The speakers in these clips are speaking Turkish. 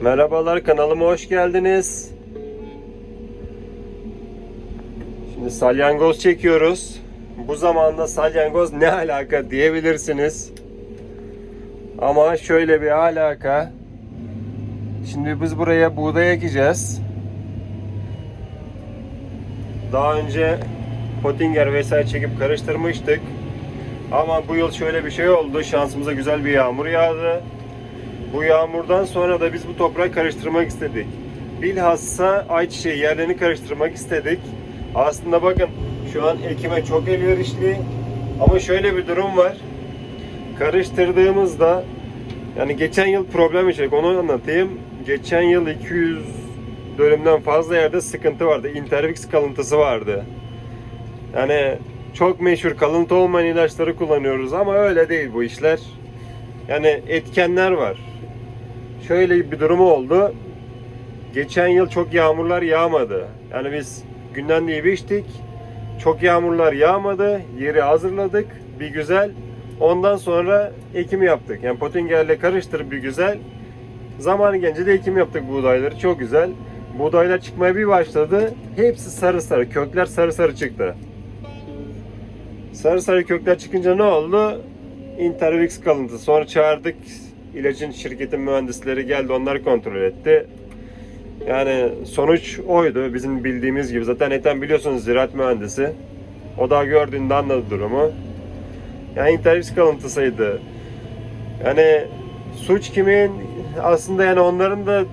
Merhabalar kanalıma hoş geldiniz. Şimdi salyangoz çekiyoruz. Bu zamanda salyangoz ne alaka diyebilirsiniz. Ama şöyle bir alaka. Şimdi biz buraya buğday ekeceğiz. Daha önce Pottinger vesaire çekip karıştırmıştık. Ama bu yıl şöyle bir şey oldu. Şansımıza güzel bir yağmur yağdı. Bu yağmurdan sonra da biz bu toprağı karıştırmak istedik. Bilhassa ayçiçeği yerlerini karıştırmak istedik. Aslında bakın şu an ekime çok elverişli. Ama şöyle bir durum var. Karıştırdığımızda yani geçen yıl problem yaşadık onu anlatayım. Geçen yıl 200 dönümden fazla yerde sıkıntı vardı. Interfix kalıntısı vardı. Yani çok meşhur kalıntı olmayan ilaçları kullanıyoruz ama öyle değil bu işler. Yani etkenler var. Şöyle bir durumu oldu. Geçen yıl çok yağmurlar yağmadı. Yani biz günden diye biçtik. Çok yağmurlar yağmadı. Yeri hazırladık. Bir güzel. Ondan sonra ekim yaptık. Yani Pottinger'le karıştırıp bir güzel. Zamanı gelince de ekim yaptık buğdayları. Çok güzel. Buğdaylar çıkmaya bir başladı. Hepsi sarı sarı. Kökler sarı sarı çıktı. Sarı sarı kökler çıkınca ne oldu? Intervix kalıntısı. Sonra çağırdık. İlacın şirketin mühendisleri geldi. Onlar kontrol etti. Yani sonuç oydu. Bizim bildiğimiz gibi. Zaten Ethem biliyorsunuz ziraat mühendisi. O da gördüğünde anladı durumu. Yani Intervix kalıntısıydı. Yani suç kimin? Aslında yani onların da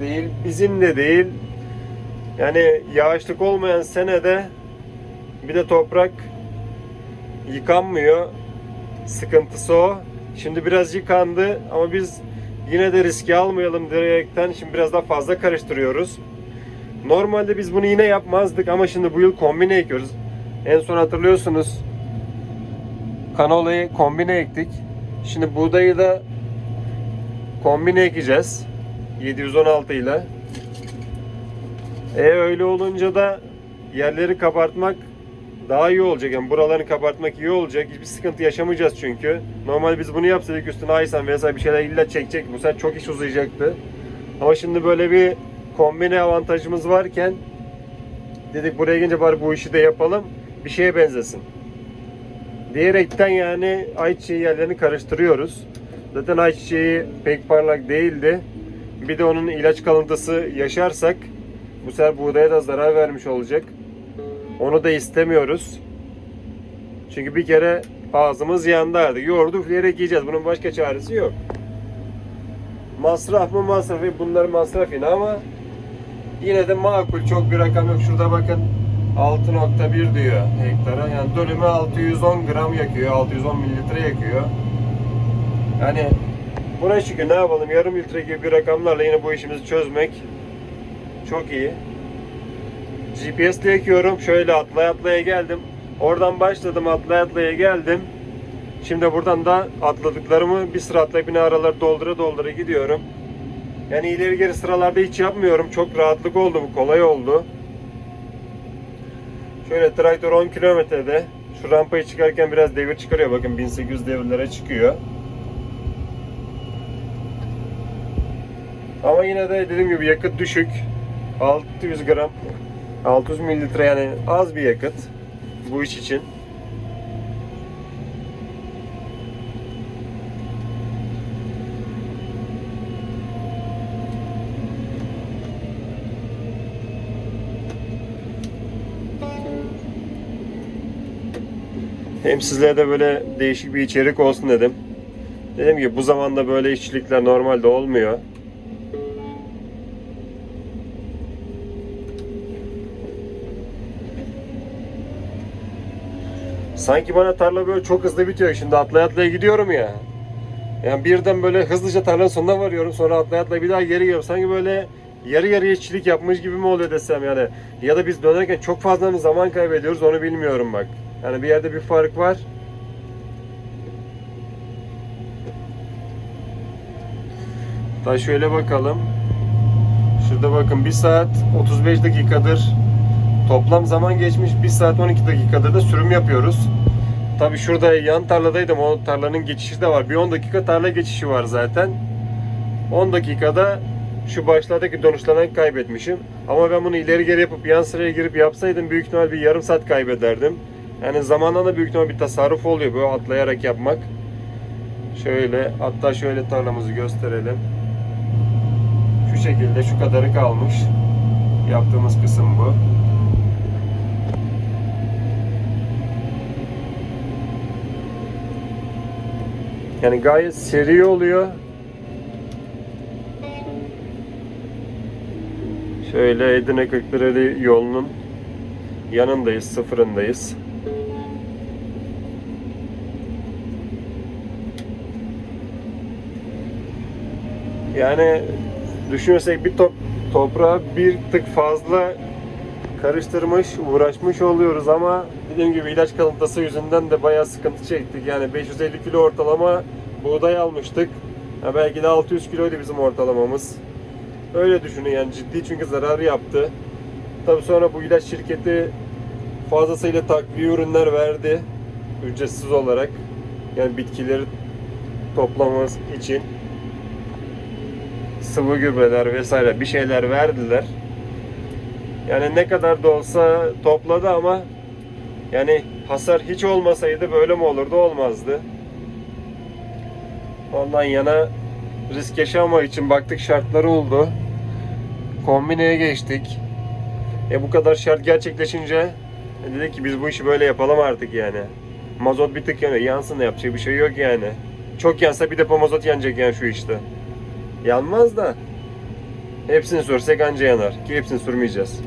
değil, bizim de değil. Yani yağışlık olmayan senede bir de toprak yıkanmıyor. Sıkıntısı o. Şimdi biraz yıkandı ama biz yine de riski almayalım diyerekten şimdi biraz daha fazla karıştırıyoruz. Normalde biz bunu yine yapmazdık ama şimdi bu yıl kombine ekiyoruz. En son hatırlıyorsunuz kanolayı kombine ektik. Şimdi buğdayı da kombine ekeceğiz. 716 ile. E öyle olunca da yerleri kabartmak daha iyi olacak. Yani buralarını kabartmak iyi olacak. Hiçbir sıkıntı yaşamayacağız çünkü. Normal biz bunu yapsaydık üstüne aysan vesaire bir şeyler illa çekecek. Bu sefer çok iş uzayacaktı. Ama şimdi böyle bir kombine avantajımız varken dedik buraya gelince bari bu işi de yapalım. Bir şeye benzesin. Diyerekten yani ayçiçeği yerlerini karıştırıyoruz. Zaten ayçiçeği pek parlak değildi. Bir de onun ilaç kalıntısı yaşarsak bu sefer buğdaya da zarar vermiş olacak. Onu da istemiyoruz. Çünkü bir kere ağzımız yandı artık. Yoğurdu üfleyerek yiyeceğiz. Bunun başka çaresi yok. Masraf mı masraf? Bunlar masraf yine ama yine de makul. Çok bir rakam yok. Şurada bakın 6.1 diyor hektara. Yani dönümü 610 gram yakıyor. 610 mililitre yakıyor. Yani buna şükür ne yapalım? Yarım litre gibi bir rakamlarla yine bu işimizi çözmek çok iyi. GPS ile ekiyorum. Şöyle atlaya atlaya geldim. Oradan başladım atlaya atlaya geldim. Şimdi buradan da atladıklarımı bir sıra atlayıp yine araları doldura doldura gidiyorum. Yani ileri geri sıralarda hiç yapmıyorum. Çok rahatlık oldu bu. Kolay oldu. Şöyle traktör 10 kilometrede. Şu rampayı çıkarken biraz devir çıkarıyor. Bakın 1800 devirlere çıkıyor. Ama yine de dediğim gibi yakıt düşük. 600 gram 600 mililitre yani az bir yakıt bu iş için. Hem sizlere de böyle değişik bir içerik olsun dedim. Dedim ki bu zamanda böyle işçilikler normalde olmuyor. Sanki bana tarla böyle çok hızlı bitiyor. Şimdi atlaya atlaya gidiyorum ya. Yani birden böyle hızlıca tarlanın sonuna varıyorum. Sonra atlaya atlaya bir daha geri geliyorum. Sanki böyle yarı yarıya işçilik yapmış gibi mi oluyor desem yani. Ya da biz dönerken çok fazla mı zaman kaybediyoruz onu bilmiyorum bak. Yani bir yerde bir fark var. Daha şöyle bakalım. Şurada bakın 1 saat 35 dakikadır Toplam zaman geçmiş 1 saat 12 dakikadır da sürüm yapıyoruz. Tabi şurada yan tarladaydım. O tarlanın geçişi de var. Bir 10 dakika tarla geçişi var zaten. 10 dakikada şu başlardaki dönüşlerden kaybetmişim. Ama ben bunu ileri geri yapıp yan sıraya girip yapsaydım büyük ihtimal bir yarım saat kaybederdim. Yani zamanla da büyük ihtimal bir tasarruf oluyor böyle atlayarak yapmak. Şöyle hatta şöyle tarlamızı gösterelim. Şu şekilde şu kadarı kalmış. Yaptığımız kısım bu. Yani gayet seri oluyor. Şöyle Edirne Kırklareli yolunun yanındayız, sıfırındayız. Yani düşünürsek bir top toprağa bir tık fazla karıştırmış, uğraşmış oluyoruz ama dediğim gibi ilaç kalıntısı yüzünden de bayağı sıkıntı çektik. Yani 550 kilo ortalama buğday almıştık. Ya belki de 600 kiloydu bizim ortalamamız. Öyle düşünün yani ciddi çünkü zararı yaptı. Tabi sonra bu ilaç şirketi fazlasıyla takviye ürünler verdi. Ücretsiz olarak. Yani bitkileri toplaması için sıvı gübreler vesaire bir şeyler verdiler. Yani ne kadar da olsa topladı ama yani hasar hiç olmasaydı böyle mi olurdu olmazdı. Ondan yana risk yaşama için baktık şartları oldu. Kombineye geçtik. E bu kadar şart gerçekleşince e dedik ki biz bu işi böyle yapalım artık yani. Mazot bir tık yanıyor. Yansın da yapacak bir şey yok yani. Çok yansa bir depo mazot yanacak yani şu işte. Yanmaz da hepsini sürsek anca yanar. Ki hepsini sürmeyeceğiz.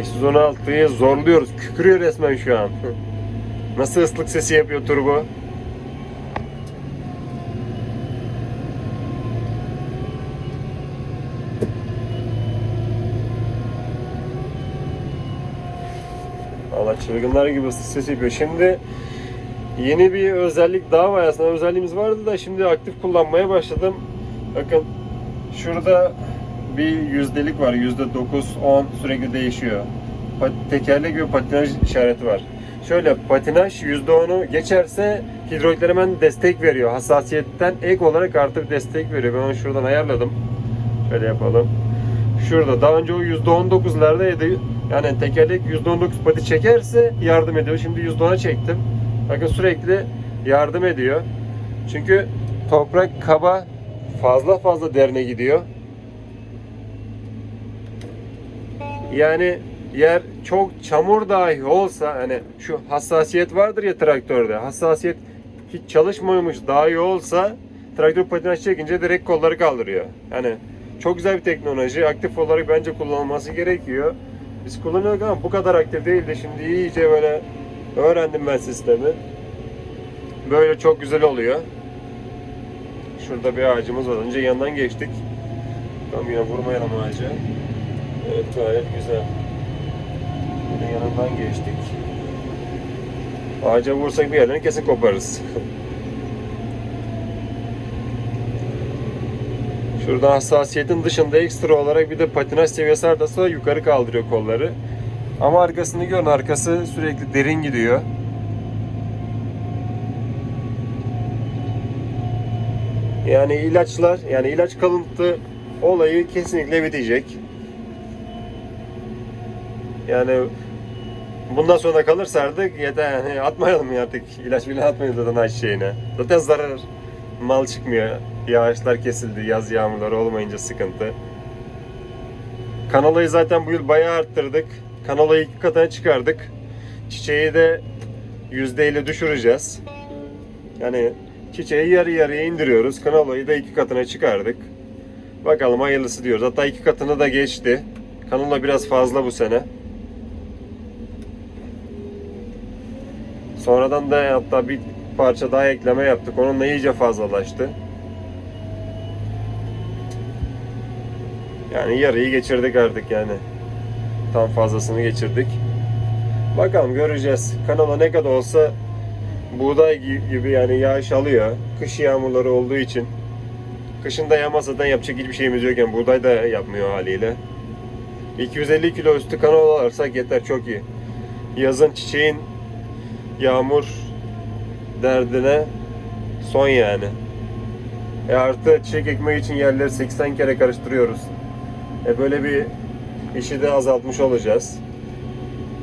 ...516'yı zorluyoruz. Kükürüyor resmen şu an. Nasıl ıslık sesi yapıyor turbo? Valla çılgınlar gibi ıslık sesi yapıyor. Şimdi yeni bir özellik daha var aslında. Özelliğimiz vardı da şimdi aktif kullanmaya başladım. Bakın şurada bir yüzdelik var. Yüzde 9, 10 sürekli değişiyor. Pat- Tekerlek ve patinaj işareti var. Şöyle patinaj %10'u geçerse hidrolikler hemen destek veriyor. Hassasiyetten ek olarak artı bir destek veriyor. Ben onu şuradan ayarladım. Şöyle yapalım. Şurada daha önce o %19'lardaydı. Yani tekerlek %19 pati çekerse yardım ediyor. Şimdi %10'a çektim. Bakın sürekli yardım ediyor. Çünkü toprak kaba fazla fazla derine gidiyor. Yani yer çok çamur dahi olsa hani şu hassasiyet vardır ya traktörde. Hassasiyet hiç çalışmıyormuş dahi olsa traktör patinaj çekince direkt kolları kaldırıyor. Yani çok güzel bir teknoloji. Aktif olarak bence kullanılması gerekiyor. Biz kullanıyorduk ama bu kadar aktif değildi. Şimdi iyice böyle öğrendim ben sistemi. Böyle çok güzel oluyor. Şurada bir ağacımız var. Önce yandan geçtik. Tam yine vurmayalım ağaca. Evet gayet güzel. Bunun yanından geçtik. Ağaca vursak bir yerlerini kesin koparırız. Şurada hassasiyetin dışında ekstra olarak bir de patinaj seviyesi artarsa yukarı kaldırıyor kolları. Ama arkasını görün arkası sürekli derin gidiyor. Yani ilaçlar yani ilaç kalıntı olayı kesinlikle bitecek. Yani bundan sonra kalırsa artık yeter yani atmayalım ya artık ilaç bile atmayalım zaten ayçiçeğine. Zaten zarar mal çıkmıyor. Yağışlar kesildi, yaz yağmurları olmayınca sıkıntı. Kanolayı zaten bu yıl bayağı arttırdık. Kanolayı iki katına çıkardık. Çiçeği de %50 düşüreceğiz. Yani çiçeği yarı yarıya indiriyoruz. Kanolayı da iki katına çıkardık. Bakalım hayırlısı diyoruz. Hatta iki katını da geçti. Kanola biraz fazla bu sene. Sonradan da hatta bir parça daha ekleme yaptık. Onunla iyice fazlalaştı. Yani yarıyı geçirdik artık yani. Tam fazlasını geçirdik. Bakalım göreceğiz. Kanala ne kadar olsa buğday gi- gibi yani yağış alıyor. Kış yağmurları olduğu için. Kışında yağmasadan yapacak hiçbir şeyimiz yokken buğday da yapmıyor haliyle. 250 kilo üstü kanal alırsak yeter çok iyi. Yazın çiçeğin yağmur derdine son yani. E artı çiçek ekmek için yerleri 80 kere karıştırıyoruz. E böyle bir işi de azaltmış olacağız.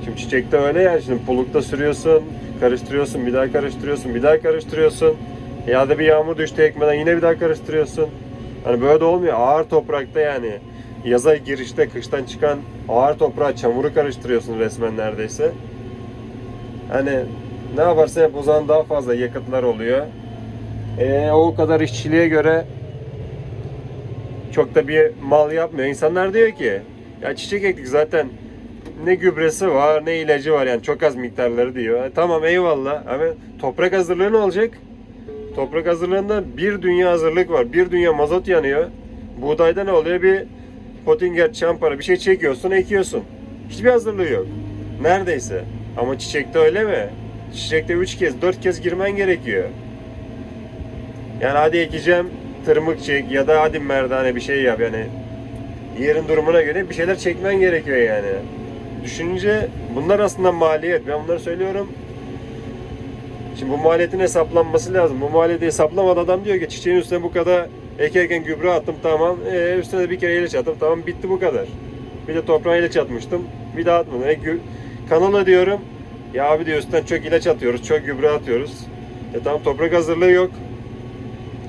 Şimdi çiçekte öyle yani şimdi pulukta sürüyorsun, karıştırıyorsun, bir daha karıştırıyorsun, bir daha karıştırıyorsun. Ya da bir yağmur düştü ekmeden yine bir daha karıştırıyorsun. Hani böyle de olmuyor. Ağır toprakta yani yaza girişte kıştan çıkan ağır toprağa çamuru karıştırıyorsun resmen neredeyse. Hani ne yaparsan yap o zaman daha fazla yakıtlar oluyor. E, o kadar işçiliğe göre çok da bir mal yapmıyor. İnsanlar diyor ki ya çiçek ektik zaten ne gübresi var ne ilacı var yani çok az miktarları diyor. E, tamam eyvallah ama toprak hazırlığı ne olacak? Toprak hazırlığında bir dünya hazırlık var. Bir dünya mazot yanıyor. Buğdayda ne oluyor? Bir potinger, çampara bir şey çekiyorsun, ekiyorsun. Hiçbir hazırlığı yok. Neredeyse. Ama çiçekte öyle mi? Çiçekte 3 kez, 4 kez girmen gerekiyor. Yani hadi ekeceğim tırmık çek ya da hadi merdane bir şey yap yani. Yerin durumuna göre bir şeyler çekmen gerekiyor yani. Düşününce bunlar aslında maliyet. Ben bunları söylüyorum. Şimdi bu maliyetin hesaplanması lazım. Bu maliyeti hesaplamadan adam diyor ki çiçeğin üstüne bu kadar ekerken gübre attım tamam. E, üstüne de bir kere ilaç attım tamam bitti bu kadar. Bir de toprağa ilaç atmıştım. Bir daha atmadım. E, kanala diyorum. Ya abi diyor üstten çok ilaç atıyoruz, çok gübre atıyoruz. E tamam toprak hazırlığı yok.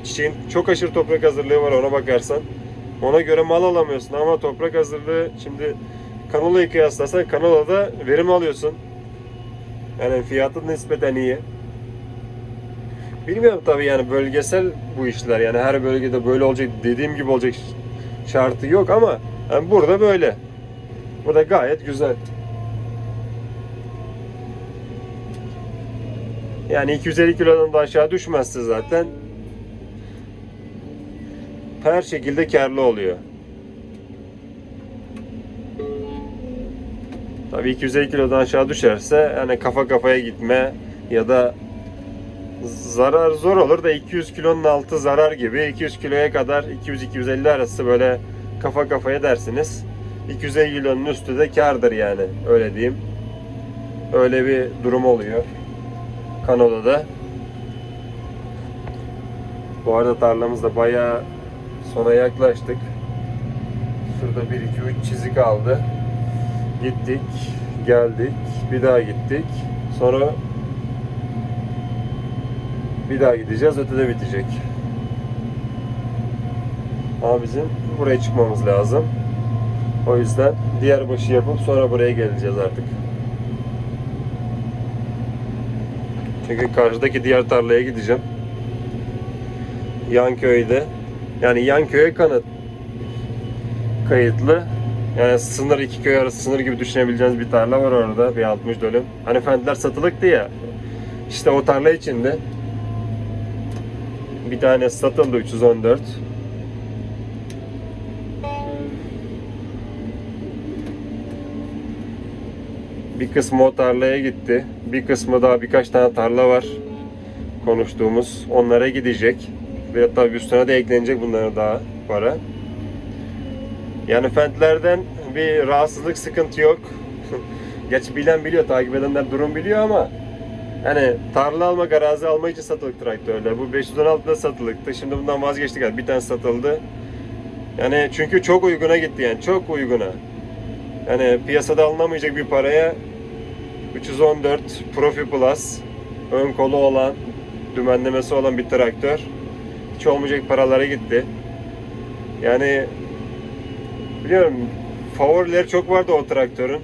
Çiçeğin çok aşırı toprak hazırlığı var ona bakarsan. Ona göre mal alamıyorsun ama toprak hazırlığı şimdi kanolayı kıyaslarsan kanolada verim alıyorsun. Yani fiyatı nispeten iyi. Bilmiyorum tabii yani bölgesel bu işler yani her bölgede böyle olacak dediğim gibi olacak şartı yok ama yani burada böyle. Burada gayet güzel. Yani 250 kilodan da aşağı düşmezse zaten her şekilde karlı oluyor. Tabii 250 kilodan aşağı düşerse yani kafa kafaya gitme ya da zarar zor olur da 200 kilonun altı zarar gibi 200 kiloya kadar 200-250 arası böyle kafa kafaya dersiniz. 250 kilonun üstü de kardır yani öyle diyeyim. Öyle bir durum oluyor. Kanada'da. Bu arada tarlamızda bayağı sona yaklaştık. Şurada 1 2 3 çizik kaldı. Gittik, geldik, bir daha gittik. Sonra bir daha gideceğiz, ötede bitecek. Ama bizim buraya çıkmamız lazım. O yüzden diğer başı yapıp sonra buraya geleceğiz artık. Çünkü karşıdaki diğer tarlaya gideceğim. Yan köyde. Yani yan köye kanıt kayıtlı. Yani sınır iki köy arası sınır gibi düşünebileceğiniz bir tarla var orada. Bir 60 dönüm. Fendler satılıktı ya. İşte o tarla içinde. Bir tane satıldı 314. Bir kısmı o tarlaya gitti. Bir kısmı daha birkaç tane tarla var. Konuştuğumuz. Onlara gidecek. Ve tabii üstüne de eklenecek bunların daha para. Yani fentlerden bir rahatsızlık sıkıntı yok. Gerçi bilen biliyor, takip edenler durum biliyor ama hani tarla alma, arazi alma için satılık traktörler. Bu 516'da satılıktı. Şimdi bundan vazgeçtik. Bir tane satıldı. Yani çünkü çok uyguna gitti yani. Çok uyguna. Yani piyasada alınamayacak bir paraya 314 Profi Plus ön kolu olan, dümenlemesi olan bir traktör. Hiç olmayacak paralara gitti. Yani biliyorum favorileri çok vardı o traktörün.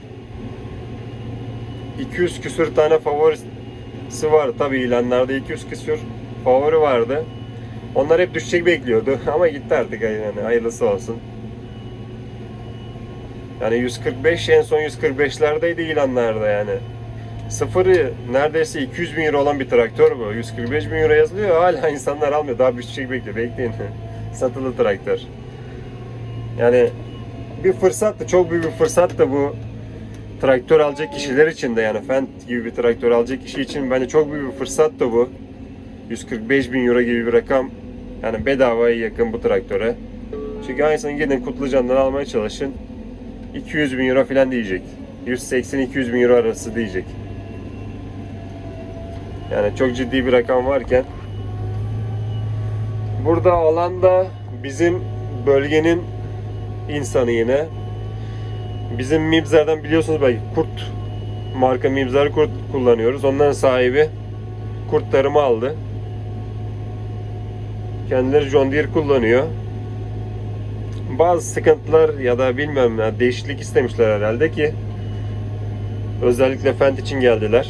200 küsür tane favorisi var tabi ilanlarda 200 küsür favori vardı. Onlar hep düşecek bekliyordu ama gitti artık yani hayırlısı olsun. Yani 145 en son 145'lerdeydi ilanlarda yani. Sıfırı neredeyse 200 bin euro olan bir traktör bu. 145 bin euro yazılıyor hala insanlar almıyor. Daha bir şey bekliyor. Bekleyin. Satılı traktör. Yani bir fırsattı. Çok büyük bir fırsattı bu traktör alacak kişiler için de yani Fendt gibi bir traktör alacak kişi için bence çok büyük bir fırsattı bu. 145 bin euro gibi bir rakam yani bedavaya yakın bu traktöre. Çünkü aynısını gidin Kutlucan'dan almaya çalışın. 200 bin euro falan diyecek. 180-200 bin euro arası diyecek. Yani çok ciddi bir rakam varken burada alanda bizim bölgenin insanı yine bizim Mibzer'den biliyorsunuz belki Kurt marka Mibzer Kurt kullanıyoruz. Onların sahibi Kurt tarımı aldı. Kendileri John Deere kullanıyor. Bazı sıkıntılar ya da bilmem ya değişiklik istemişler herhalde ki özellikle Fendt için geldiler.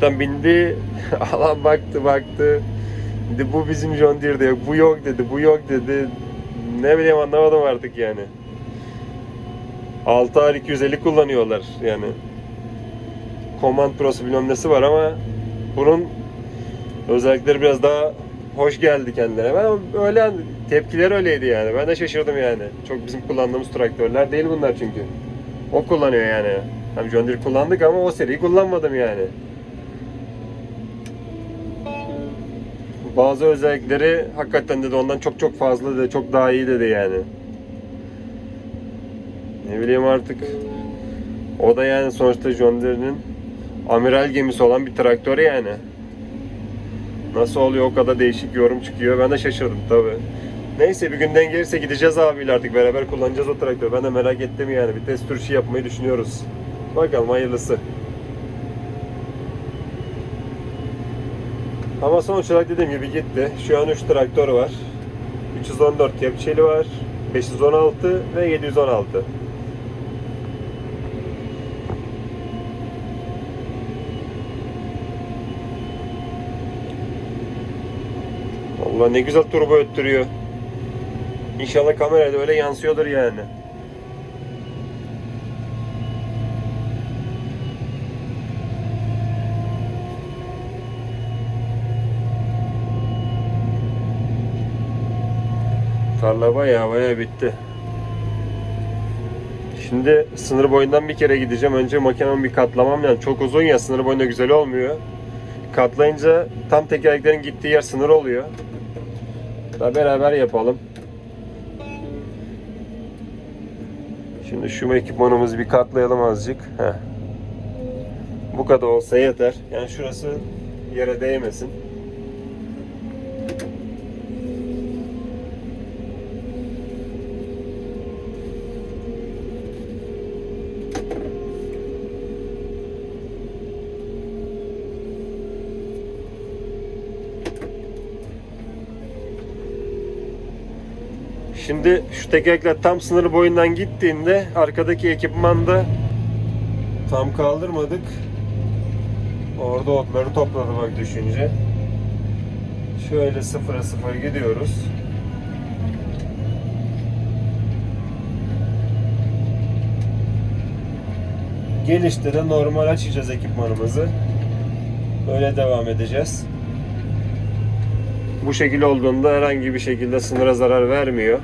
Zaten bindi alan baktı baktı dedi bu bizim John Deere de bu yok dedi bu yok dedi ne bileyim anlamadım artık yani 6 ar 250 kullanıyorlar yani Command Pro'su bilmem nesi var ama bunun özellikleri biraz daha hoş geldi kendilerine. Ben öyle tepkiler öyleydi yani. Ben de şaşırdım yani. Çok bizim kullandığımız traktörler değil bunlar çünkü. O kullanıyor yani. Hem John Deere kullandık ama o seriyi kullanmadım yani. Bazı özellikleri hakikaten dedi ondan çok çok fazla dedi, çok daha iyi dedi yani. Ne bileyim artık. O da yani sonuçta John Deere'nin amiral gemisi olan bir traktör yani. Nasıl oluyor o kadar değişik yorum çıkıyor. Ben de şaşırdım tabi. Neyse bir günden gelirse gideceğiz abiyle artık beraber kullanacağız o traktörü. Ben de merak ettim yani. Bir test sürüşü yapmayı düşünüyoruz. Bakalım hayırlısı. Ama sonuç olarak dediğim gibi gitti. Şu an 3 traktör var. 314 kepçeli var. 516 ve 716. Allah ne güzel turbo öttürüyor. İnşallah kamerada öyle yansıyordur yani. Tarla baya baya bitti. Şimdi sınır boyundan bir kere gideceğim. Önce makinamı bir katlamam lazım. Çok uzun ya sınır boyunda güzel olmuyor. Katlayınca tam tekerleklerin gittiği yer sınır oluyor. Da beraber yapalım. Şimdi şu ekipmanımızı bir katlayalım azıcık. Heh. Bu kadar olsa yeter. Yani şurası yere değmesin. Şimdi şu tekerlekler tam sınır boyundan gittiğinde arkadaki ekipmanda tam kaldırmadık. Orada otları topladı bak düşünce. Şöyle sıfıra sıfır gidiyoruz. Gelişte de normal açacağız ekipmanımızı. Böyle devam edeceğiz. Bu şekil olduğunda herhangi bir şekilde sınıra zarar vermiyor.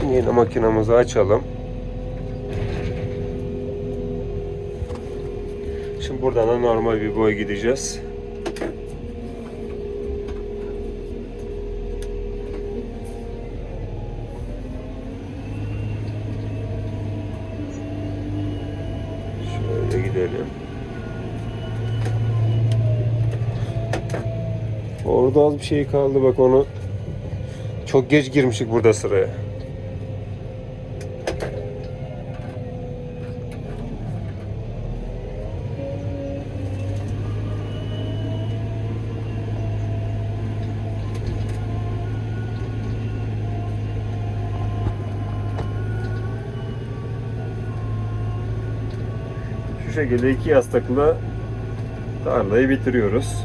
Şimdi yine makinamızı açalım. Şimdi buradan da normal bir boy gideceğiz. Şöyle gidelim. Orada az bir şey kaldı bak onu çok geç girmişik burada sıraya. Şekilde iki yastıkla tarlayı bitiriyoruz.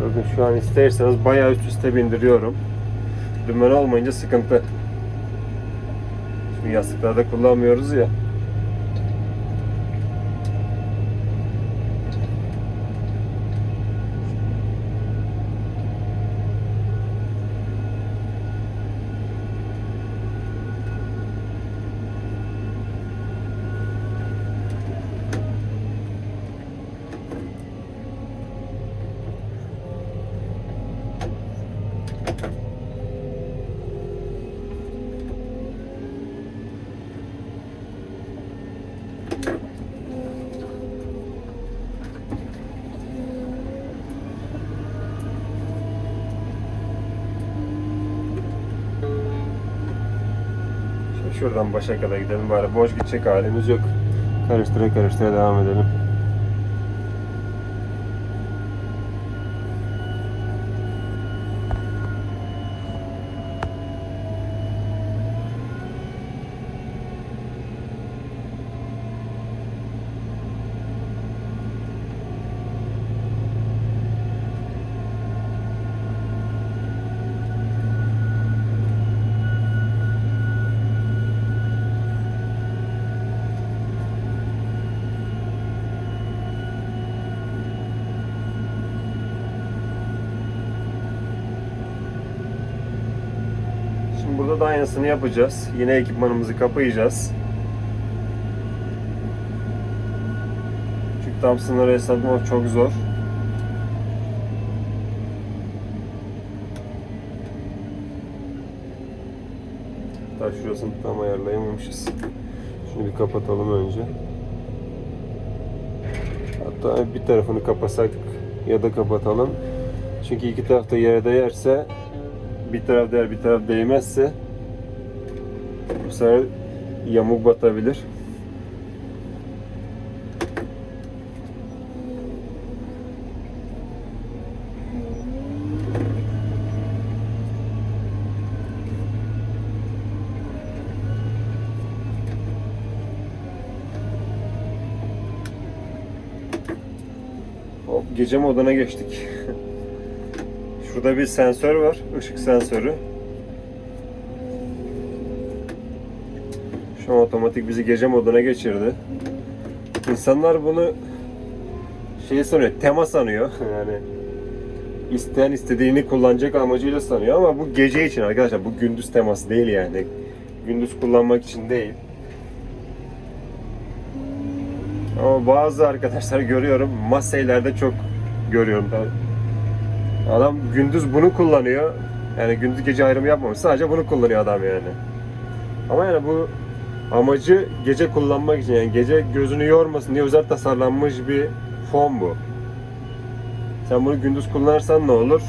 Bakın şu an isterseniz bayağı üst üste bindiriyorum. Dümen olmayınca sıkıntı. Şimdi yastıklarda kullanmıyoruz ya. Başa kadar gidelim bari boş gidecek halimiz yok. Karıştıra karıştıra devam edelim. Şimdi aynısını yapacağız. Yine ekipmanımızı kapayacağız. Çünkü tam sınırı hesaplamak çok zor. Hatta şurasını tam ayarlayamamışız. Şunu bir kapatalım önce. Hatta bir tarafını kapasak ya da kapatalım. Çünkü iki tarafta yere değerse bir taraf değer bir taraf değmezse bu sefer yamuk batabilir. Hop, gece moduna geçtik. Şurada bir sensör var, ışık sensörü. Şu an otomatik bizi gece moduna geçirdi. İnsanlar bunu şey sanıyor, tema sanıyor. Yani isteyen istediğini kullanacak amacıyla sanıyor ama bu gece için arkadaşlar. Bu gündüz teması değil yani. Gündüz kullanmak için değil. Ama bazı arkadaşlar görüyorum, maseylerde çok görüyorum. Adam gündüz bunu kullanıyor. Yani gündüz gece ayrımı yapmamış. Sadece bunu kullanıyor adam yani. Ama yani bu amacı gece kullanmak için yani gece gözünü yormasın diye özel tasarlanmış bir fon bu. Sen bunu gündüz kullanırsan ne olur?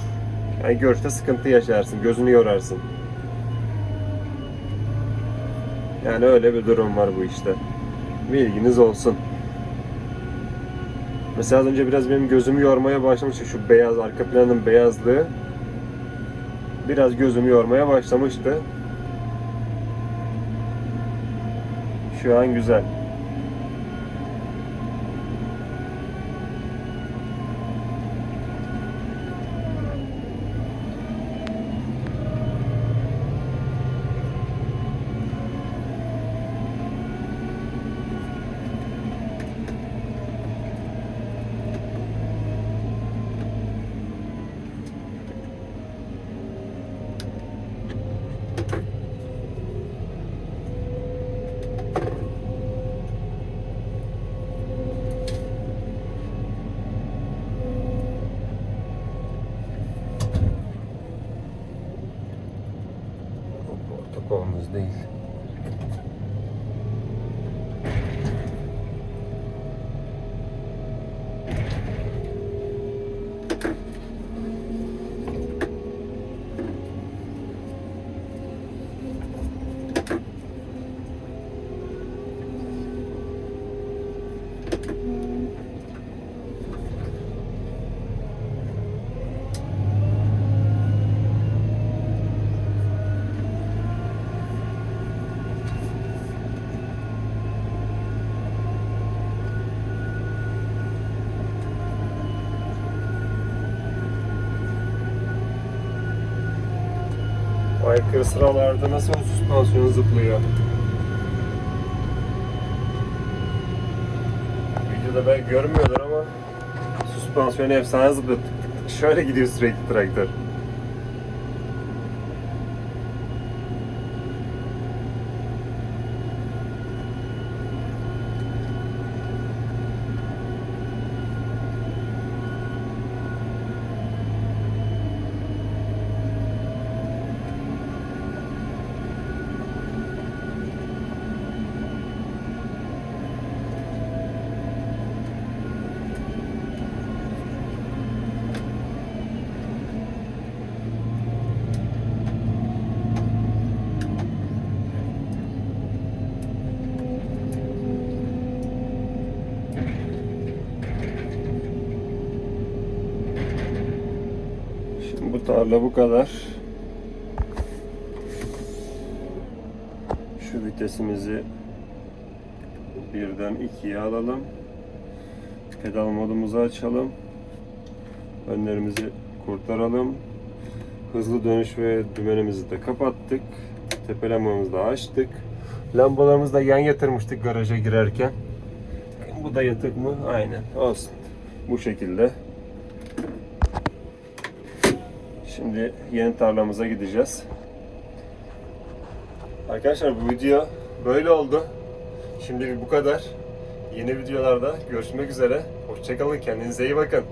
Yani görüşte sıkıntı yaşarsın, gözünü yorarsın. Yani öyle bir durum var bu işte. Bilginiz olsun. Mesela az önce biraz benim gözümü yormaya başlamıştı. Şu beyaz, arka planın beyazlığı. Biraz gözümü yormaya başlamıştı. Şu an güzel. konumuz değil. Aykırı sıralarda nasıl o süspansiyon zıplıyor? Videoda belki görmüyorlar ama süspansiyonu efsane zıplıyor. Tık tık tık. Şöyle gidiyor sürekli traktör. Şimdi bu tarla bu kadar. Şu vitesimizi birden ikiye alalım. Pedal modumuzu açalım. Önlerimizi kurtaralım. Hızlı dönüş ve dümenimizi de kapattık. Tepelememizi de açtık. Lambalarımızı da yan yatırmıştık garaja girerken. Bu da yatık mı? Aynen. Olsun. Bu şekilde. Şimdi yeni tarlamıza gideceğiz. Arkadaşlar bu video böyle oldu. Şimdi bu kadar. Yeni videolarda görüşmek üzere. Hoşçakalın. Kendinize iyi bakın.